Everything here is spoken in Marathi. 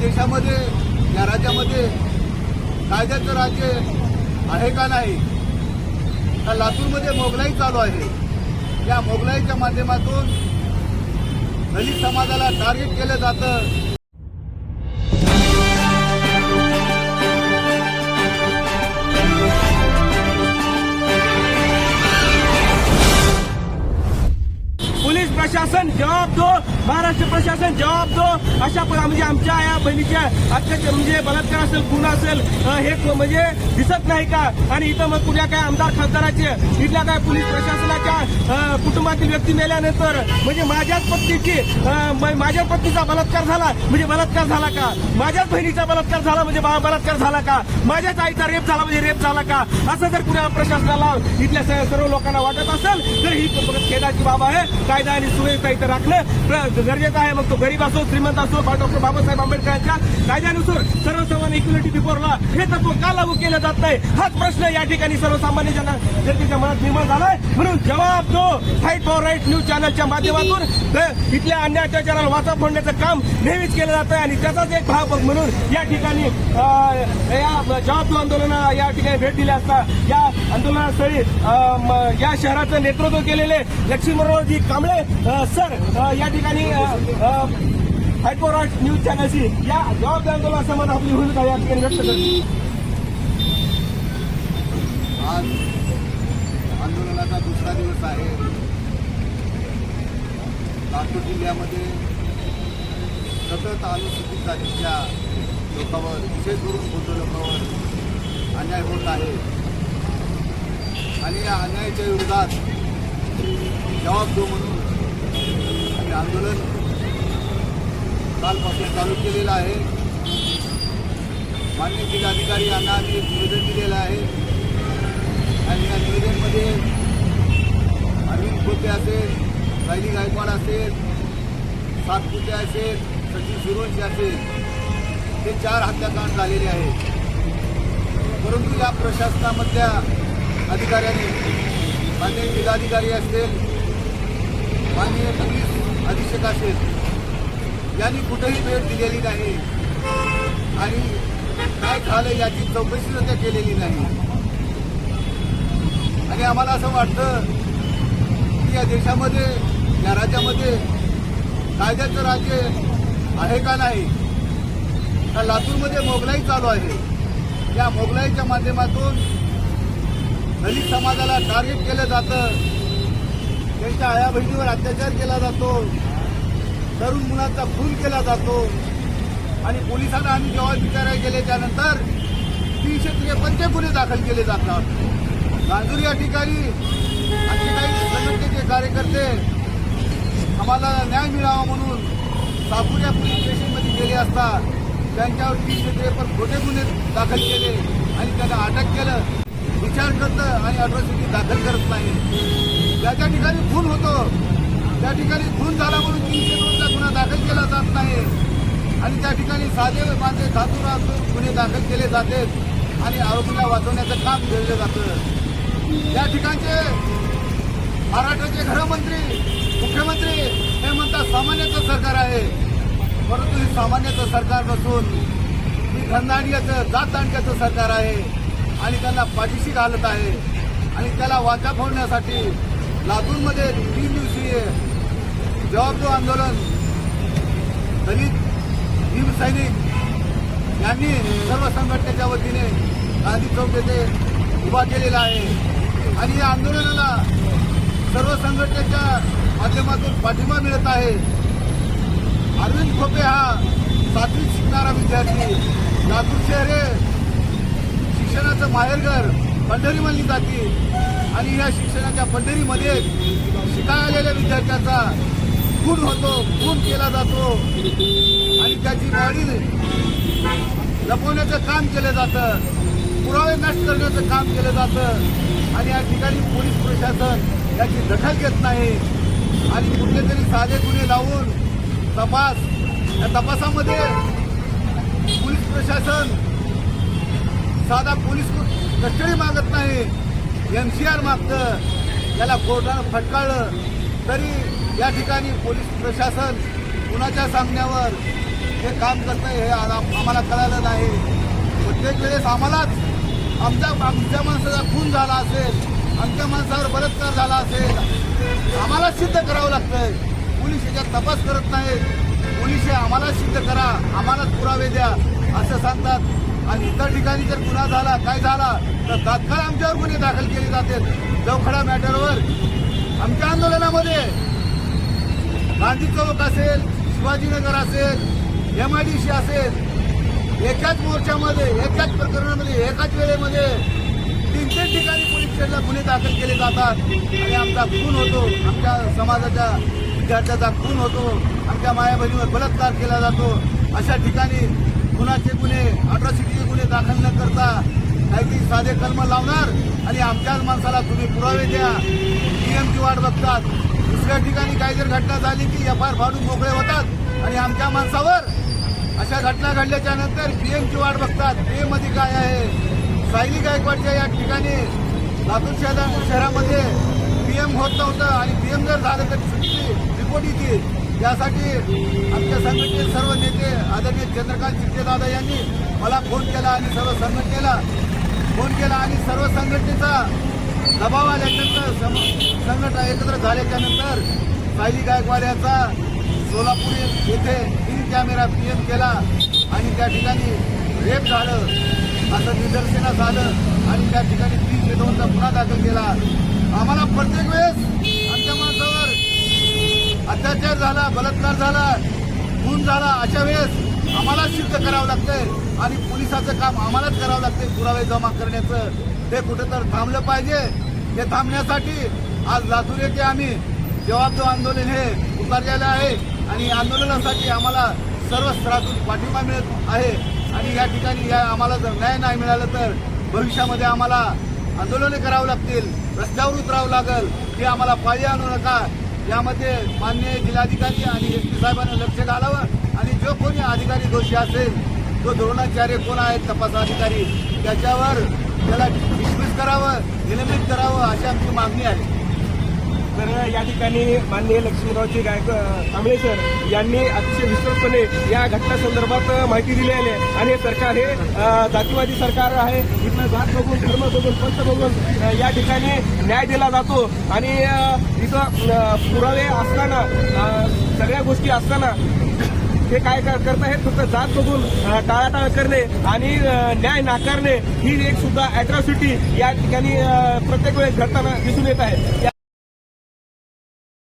देशामध्ये या राज्यामध्ये कायद्याचं राज्य आहे का नाही तर लातूरमध्ये मोगलाई चालू आहे. या मोगलाईच्या माध्यमातून दलित समाजाला टार्गेट केलं जातं. महाराष्ट्र प्रशासन जवाब दो. अशा म्हणजे आमच्या या बहिणीच्या अत्याचार म्हणजे बलात्कार असेल खून असेल हे म्हणजे दिसत नाही का? आणि इथं मग कुठल्या काय आमदार खासदाराचे इथल्या काय पोलीस प्रशासनाच्या कुटुंबातील व्यक्ती मेल्यानंतर म्हणजे माझ्याच पत्नीची माझ्या पत्नीचा बलात्कार झाला. म्हणजे बलात्कार झाला का? माझ्याच बहिणीचा बलात्कार झाला म्हणजे बा- बलात्कार झाला का? माझ्याच आईचा रेप झाला म्हणजे रेप झाला का? असं जर कुणा प्रशासनाला इथल्या सर्व लोकांना वाटत असेल तर ही खेदाची बाब आहे. कायदा आणि सुव्यवस्था इथं राखणं गरजेचं गरजेचं आहे. मग तो गरीब असो श्रीमंत असो डॉक्टर बाबासाहेब आंबेडकरांच्या कायद्यानुसार सर्वसामान्य इक्विलिटी बिफोरला हे तत्व का लागू केलं जात नाही? हाच प्रश्न या ठिकाणी सर्वसामान्य जनतेच्या मनात निर्माण झालाय. म्हणून जवाब दो. फाईट फॉर राईट न्यूज चॅनलच्या माध्यमातून तर इथल्या अन्य अत्याचाराला वाचा फोडण्याचं काम नेहमीच केलं जातं आणि त्याचाच एक भाग म्हणून या ठिकाणी या जवाब आंदोलन आंदोलना या ठिकाणी भेट दिली असता या आंदोलनास्थळी या शहराचं नेतृत्व केलेले लक्ष्मीमनोहरजी कांबळे सर या ठिकाणी फाईट न्यूज चॅनलशी या जॉब आंदोलनासंबंध आपली भूमिका या ठिकाणी व्यक्त करते आज आंदोलनाचा दुसरा दिवस आहे. लातूर जिल्ह्यामध्ये सतत अनुसूचित जातीच्या लोकांवर विशेष करून बौद्ध लोकांवर अन्याय होत आहे. आणि या अन्यायाच्या विरोधात जबाब देऊ म्हणून आम्ही आंदोलन कालपासून चालू केलेलं आहे. मान्य जिल्हाधिकारी यांना आम्ही एक निवेदन दिलेलं आहे. आणि या निवेदनमध्ये अरविंद खोते असेल सायली गायकवाड असेल सातपुते असेल सचिन सुरवंशी असेल हे चार हत्याकांड झालेले आहेत. परंतु या प्रशासनामधल्या अधिकाऱ्यांनी मान्य जिल्हाधिकारी असेल माननीय पोलीस अधीक्षक असेल यांनी कुठेही भेट दिलेली नाही. आणि काय झालं याची चौकशी सुद्धा केलेली नाही. आणि आम्हाला असं वाटतं की या देशामध्ये या राज्यामध्ये कायद्याचं राज्य आहे का नाही? तर लातूरमध्ये मोगलाई चालू आहे? या मोगलाईच्या माध्यमातून दलित समाजाला टार्गेट केलं जातं. त्यांच्या आया बहिणीवर अत्याचार केला जातो. तरुण मुलांचा खून केला जातो. आणि पोलिसांना आम्ही जेव्हा विचारायला गेले त्यानंतर तीनशे त्रेपन्न गुन्हे दाखल केले जातात. गांजूर या ठिकाणी आणखी काही संघटनेचे कार्यकर्ते आम्हाला न्याय मिळावा म्हणून सापुऱ्या या पोलीस स्टेशनमध्ये गेले असता त्यांच्यावर तीनशे त्रेपन्न खोटे गुन्हे दाखल केले आणि त्यांना अटक केलं. विचार करतं आणि अट्रॉसिटी दाखल करत नाही. ज्या ज्या ठिकाणी खून होतो त्या ठिकाणी खून झाला म्हणून तीनशे दोनचा गुन्हा दाखल केला जात नाही. आणि त्या ठिकाणी साधे माझे धातुरा गुन्हे दाखल केले जाते आणि आरोपीला वाचवण्याचं काम केलं जातं. या ठिकाणचे महाराष्ट्राचे गृहमंत्री मुख्यमंत्री हे म्हणतात सामान्याचं सरकार आहे. परंतु हे सामान्याचं सरकार नसून ही धनदांडग्याचं जात दांडग्याचं सरकार आहे. आणि त्यांना पाठीशी घालत आहे. आणि त्याला वाचा फोडण्यासाठी लातूरमध्ये तीन दिवसीय जवाबदो आंदोलन दलित भीमसैनिक यांनी सर्व संघटनेच्या वतीने गांधी चौक येथे उभा केलेला आहे. आणि या आंदोलनाला सर्व संघटनेच्या माध्यमातून पाठिंबा मिळत आहे. अरविंद खोपे हा सातवीत शिकणारा विद्यार्थी. लातूर शहर हे शिक्षणाचं माहेरघर पंढरी मानली जाते. आणि या शिक्षणाच्या पंढरीमध्ये शिकाय आलेल्या विद्यार्थ्याचा खून होतो खून केला जातो. आणि त्याची गाडी लपवण्याचं काम केलं जातं. पुरावे नष्ट करण्याचं काम केलं जातं. आणि या ठिकाणी पोलीस प्रशासन याची दखल घेत नाही. आणि कुठले तरी साधे गुन्हे लावून तपास या तपासामध्ये पोलीस प्रशासन साधा पोलीस कस्टडी मागत नाही. एन सी आर मागतं. त्याला कोर्टानं फटकाळलं. तरी या ठिकाणी पोलीस प्रशासन कुणाच्या सांगण्यावर हे काम करतंय हे आ- आम्हाला कळालं नाही. प्रत्येक वेळेस आम्हालाच आमच्या आमच्या माणसाचा खून झाला असेल. आमच्या माणसावर बलात्कार झाला असेल आम्हाला सिद्ध करावं लागतंय. पोलीस याच्यात तपास करत नाहीत. पोलीस हे आम्हाला सिद्ध करा आम्हालाच पुरावे द्या असं सांगतात. आणि इतर ठिकाणी जर गुन्हा झाला काय झाला तर तात्काळ आमच्यावर गुन्हे दाखल केले जातात चौखडा मॅटरवर. आमच्या आंदोलनामध्ये गांधी चौक असेल शिवाजीनगर असेल एम आय डी सी असेल एकाच मोर्चामध्ये एकाच प्रकरणामध्ये एकाच वेळेमध्ये तीनशे ठिकाणी पोलीस स्टेशनला गुन्हे दाखल केले जातात. आणि आमचा खून होतो. आमच्या समाजाच्या विद्यार्थ्याचा खून होतो. आमच्या माया बहिणीवर बलात्कार केला जातो. अशा ठिकाणी खुनाचे गुन्हे अट्रॉसिटीचे गुन्हे दाखल न करता काहीतरी साधे कलम लावणार आणि आमच्याच माणसाला तुम्ही पुरावे द्या. पीएमची वाट बघतात. दुसऱ्या ठिकाणी काही जर घटना झाली की एफ आर फाडून मोकळे होतात आणि आमच्या माणसावर अशा घटना घडल्याच्या नंतर पीएमची वाट बघतात. पीएममध्ये काय आहे? सायली गायकवाडच्या या ठिकाणी लातूर शहरा शहरामध्ये पीएम होत नव्हतं आणि पीएम जर झालं तर सुट्टी रिपोर्ट येते यासाठी आमच्या संघटनेचे सर्व नेते आदरणीय चंद्रकांत चित्तेदादा यांनी मला फोन केला आणि सर्व संघटनेला फोन केला आणि सर्व संघटनेचा दबाव आल्यानंतर सम- संघटना एकत्र झाल्याच्यानंतर सायली गायकवाड याचा सोलापूर येथे तीन कॅमेरा पीएम केला आणि त्या ठिकाणी रेप झालं. असं निदर्शनास आलं आणि त्या ठिकाणी तीनशे दोनचा गुन्हा दाखल केला. आम्हाला प्रत्येक वेळेस आमच्या माणसावर अत्याचार झाला बलात्कार झाला खून झाला अशा वेळेस आम्हाला सिद्ध करावं लागतंय आणि पोलिसाचं काम आम्हालाच करावं लागतंय पुरावे जमा करण्याचं. ते कुठं तर थांबलं पाहिजे. ते थांबण्यासाठी आज लातूर येथे आम्ही जवाबदार आंदोलन हे उतरलेलं आहे आणि आंदोलनासाठी आम्हाला सर्व स्तरातून पाठिंबा मिळत आहे. आणि या ठिकाणी या आम्हाला जर न्याय नाही मिळालं तर भविष्यामध्ये आम्हाला आंदोलने करावं लागतील रस्त्यावर उतरावं लागेल ते आम्हाला पाळी आणू नका. यामध्ये मान्य जिल्हाधिकारी आणि एस पी साहेबांनी लक्ष घालावं आणि जो कोणी अधिकारी दोषी असेल तो द्रोणाचार्य कोण आहेत तपास अधिकारी त्याच्यावर त्याला डिसमिस करावं निलंबित करावं अशी आमची मागणी आहे. तर या ठिकाणी माननीय लक्ष्मीरावजी गायक कांबळे सर यांनी अतिशय विस्तृतपणे या घटनासंदर्भात माहिती दिलेली आहे. आणि सरकार हे जातीवादी सरकार आहे. इथलं जात बघून धर्म बघून पंथ बघून या ठिकाणी न्याय दिला जातो. आणि इथं पुरावे असताना सगळ्या गोष्टी असताना ते काय करत आहेत? फक्त जात बघून टाळाटाळ करणे आणि न्याय नाकारणे ही एक सुद्धा अॅट्रॉसिटी या ठिकाणी प्रत्येक वेळेस घडताना दिसून येत आहे.